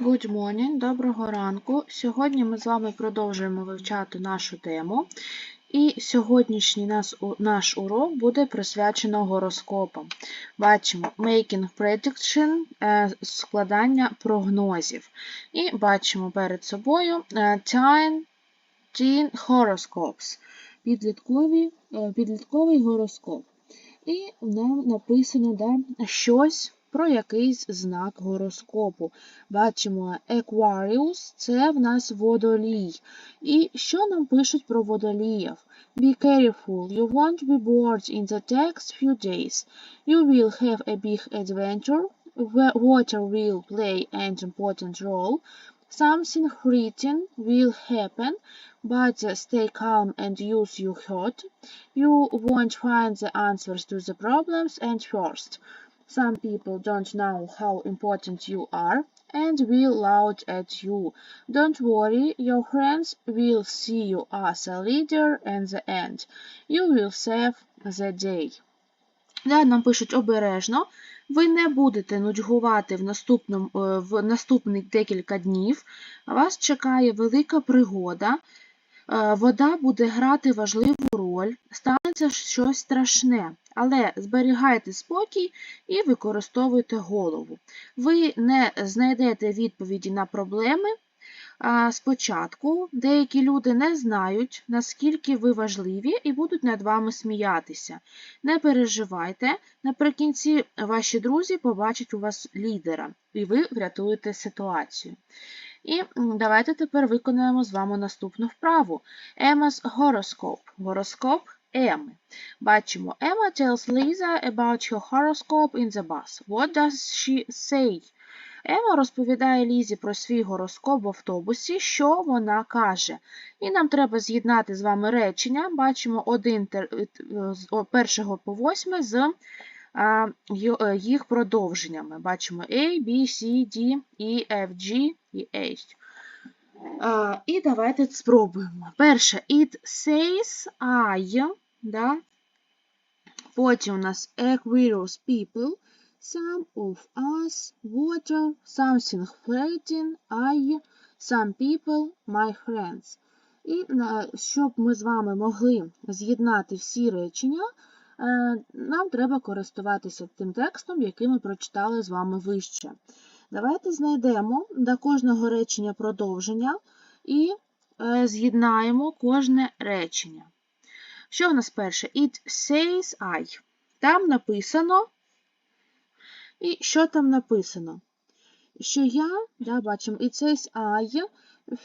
Good morning, доброго ранку. Сьогодні ми з вами продовжуємо вивчати нашу тему. І сьогоднішній нас, наш урок буде присвячено гороскопам. Бачимо Making Prediction, е, складання прогнозів. І бачимо перед собою е, Teen, Horoscopes, підлітковий, е, підлітковий гороскоп. І нам написано да, щось про якийсь знак гороскопу. Бачимо Aquarius – це в нас водолій. І що нам пишуть про водоліїв? Be careful, you won't be bored in the next few days. You will have a big adventure. Water will play an important role. Something threatening will happen, but stay calm and use your heart. You won't find the answers to the problems and first. Some people don't know how important you are and will laugh at you. Don't worry, your friends will see you as a leader and the end. You will save the day. Да, нам пишуть обережно. Ви не будете нудьгувати в, наступному, в наступних декілька днів. Вас чекає велика пригода. Вода буде грати важливу роль, станеться щось страшне, але зберігайте спокій і використовуйте голову. Ви не знайдете відповіді на проблеми. Спочатку деякі люди не знають, наскільки ви важливі, і будуть над вами сміятися. Не переживайте, наприкінці ваші друзі побачать у вас лідера, і ви врятуєте ситуацію. І давайте тепер виконаємо з вами наступну вправу. Emma's horoscope. Гороскоп Еми. Бачимо, Emma tells Lisa about her horoscope in the bus. What does she say? Ема розповідає Лізі про свій гороскоп в автобусі, що вона каже. І нам треба з'єднати з вами речення. Бачимо один з першого по восьме з їх продовженнями. Бачимо A, B, C, D, E, F, G і H. І давайте спробуємо. Перше, it says I. Да? Потім у нас Aquarius people. Some of us, water, something floating, I, some people, my friends. І щоб ми з вами могли з'єднати всі речення, нам треба користуватися тим текстом, який ми прочитали з вами вище. Давайте знайдемо до кожного речення продовження і з'єднаємо кожне речення. Що в нас перше? It says I. Там написано. І що там написано? Що я, да, бачимо, it says I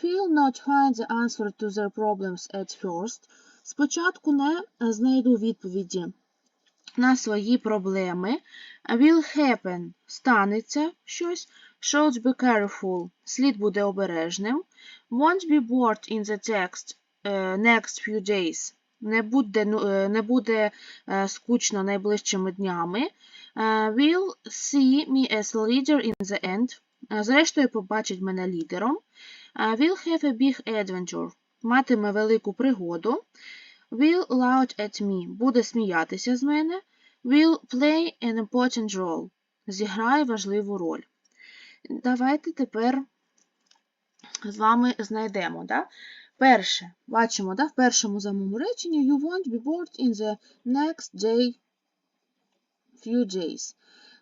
feel not find the answer to their problems at first. Спочатку не знайду відповіді на свої проблеми. Will happen станеться щось. Should be careful. Слід буде обережним. Won't be bored in the text uh, next few days. Не буде не буде скучно найближчими днями. Will see me as leader in the end. Зрештою, побачить мене лідером. Will have a big adventure. Матиме велику пригоду. Will laugh at me. Буде сміятися з мене. Will play an important role. Зіграє важливу роль. Давайте тепер з вами знайдемо. Да? Перше, бачимо, да, в першому самому реченні you won't be bored in the next day, few days.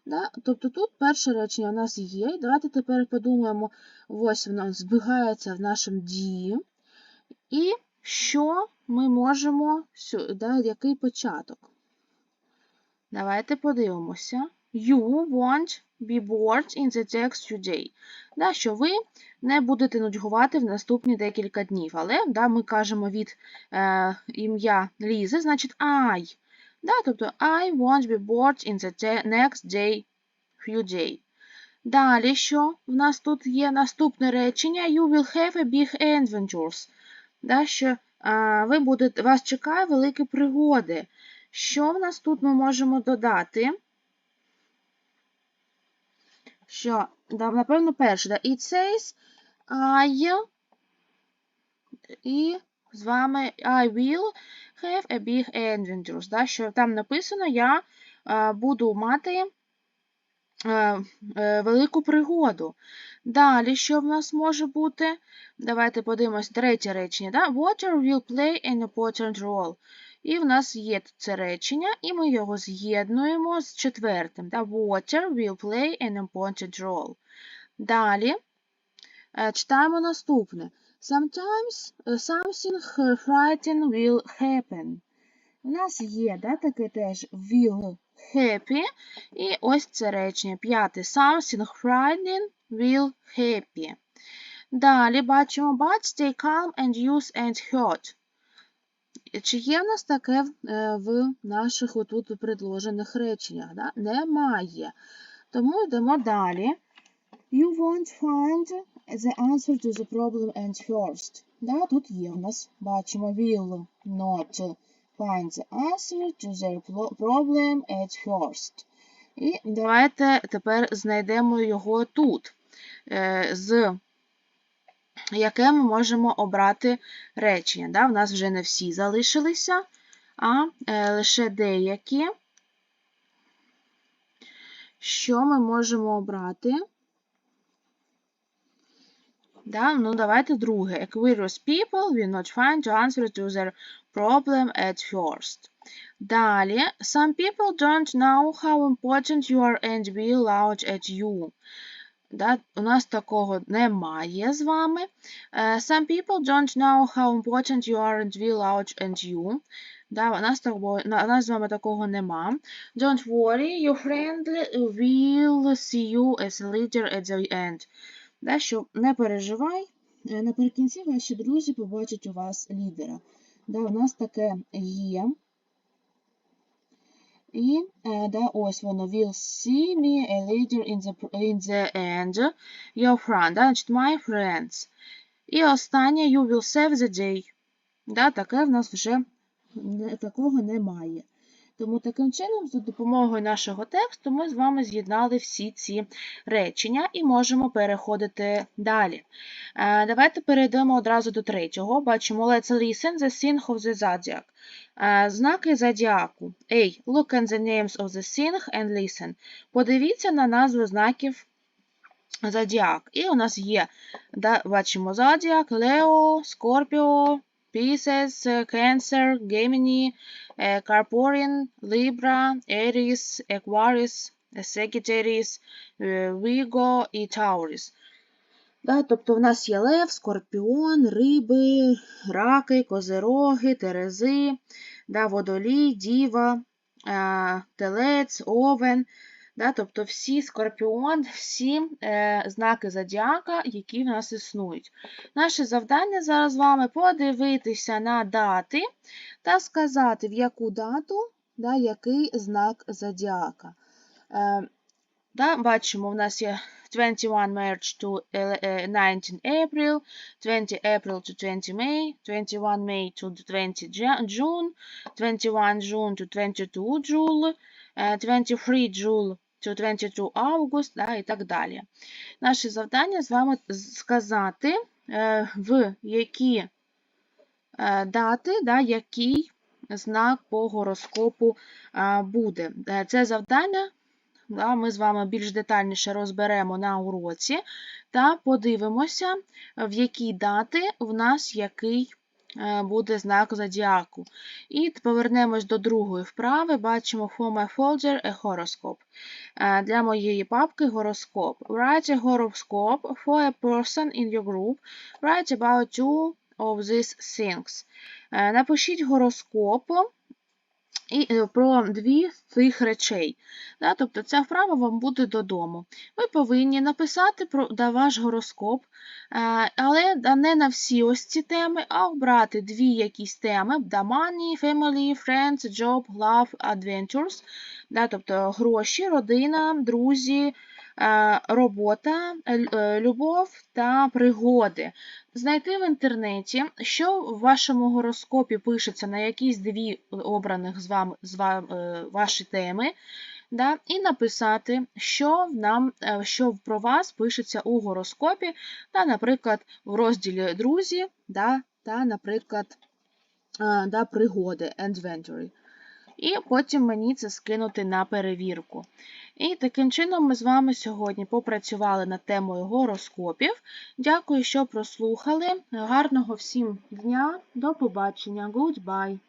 Да? Тобто тут перше речення у нас є. Давайте тепер подумаємо, ось воно збігається в нашому дії. І що ми можемо, який початок? Давайте подивимося. You won't be bored in the next few days. Що ви не будете нудьгувати в наступні декілька днів. Але ми кажемо від е, ім'я Лізи, значить I. Тобто I won't be bored in the next day, few days. Далі, що в нас тут є наступне речення You will have a big adventures. Да, що е, ви будете, Вас чекає великі пригоди. Що в нас тут ми можемо додати? Що, да, напевно, перше, да, it says I і з вами I will have a big adventures. Да, що там написано, я а, буду мати велику пригоду. Далі, що в нас може бути? Давайте подивимось третє речення. Да? Water will play an important role. І в нас є це речення, і ми його з'єднуємо з четвертим. Да? Water will play an important role. Далі е, читаємо наступне. Sometimes е, something frightening will happen. У нас є да, таке теж will happy. І ось це речення. П'яте. Something frightening will happy. Далі бачимо but stay calm and use and hurt. Чи є в нас таке е, в наших отут предложених реченнях? Да? Немає. Тому йдемо далі. You won't find the answer to the problem and first. Да, тут є в нас, бачимо, will not find the answer to the problem at first. І давайте тепер знайдемо його тут, е, з яке ми можемо обрати речення. Да? В нас вже не всі залишилися, а е, лише деякі. Що ми можемо обрати? Да? Ну, давайте друге. Aquarius people will not find the answer to their problem at first. Далі. Some people don't know how important you are and will launch at you. Да? У нас такого немає з вами. Uh, some people don't know how important you are and will launch at you. Да, у нас, такого, у нас з вами такого нема. Don't worry, your friend will see you as a leader at the end. Да, що не переживай, наприкінці ваші друзі побачать у вас лідера. Да, У нас таке є. І да, ось воно will see me a leader in the, in the end. Your friend, да, значить, my friends. І останнє you will save the day. Да, Таке в нас вже такого немає. Тому таким чином, за допомогою нашого тексту, ми з вами з'єднали всі ці речення і можемо переходити далі. Давайте перейдемо одразу до третього. Бачимо Let's listen the sign of the zodiac. Знаки зодіаку. A. Look at the names of the sign and listen. Подивіться на назви знаків зодіак. І у нас є, бачимо зодіак, Лео, Скорпіо, Pisces, Cancer, Gemini, Carporian, Libra, Aries, Aquarius, Sagittarius, Virgo і Taurus. Да, Тобто в нас є Лев, Скорпіон, Риби, Раки, Козероги, Терези, да, Водолій, Діва, Телець, Овен. Да, Тобто всі скорпіон, всі е, знаки зодіака, які в нас існують. Наше завдання зараз з вами подивитися на дати та сказати, в яку дату да, який знак зодіака. Е, да, Бачимо, в нас є 21 March to 19 April, 20 April to 20 May, 21 May to 20 June, 21 June to 22 June, 23 June to 22 August, да, і так далі. Наше завдання з вами сказати, в які дати, да, який знак по гороскопу буде. Це завдання ми з вами більш детальніше розберемо на уроці та подивимося, в які дати в нас який е, буде знак зодіаку. І повернемось до другої вправи. Бачимо for my folder a horoscope. Е, для моєї папки гороскоп. Write a horoscope for a person in your group. Write about two of these things. Е, напишіть гороскоп і е, про дві цих речей. Да? Тобто ця вправа вам буде додому. Ви повинні написати про да, ваш гороскоп, е, але не на всі ось ці теми, а обрати дві якісь теми: да, money, family, friends, job, love, adventures, да? тобто гроші, родина, друзі. Е, робота, любов та пригоди. Знайти в інтернеті, що в вашому гороскопі пишеться на якісь дві обраних з вами, з вами е, ваші теми, да, і написати, що нам, е, що про вас пишеться у гороскопі, та, наприклад, в розділі Друзі да, та, наприклад, да, пригоди Adventure. І потім мені це скинути на перевірку. І таким чином ми з вами сьогодні попрацювали над темою гороскопів. Дякую, що прослухали. Гарного всім дня, до побачення, Goodbye!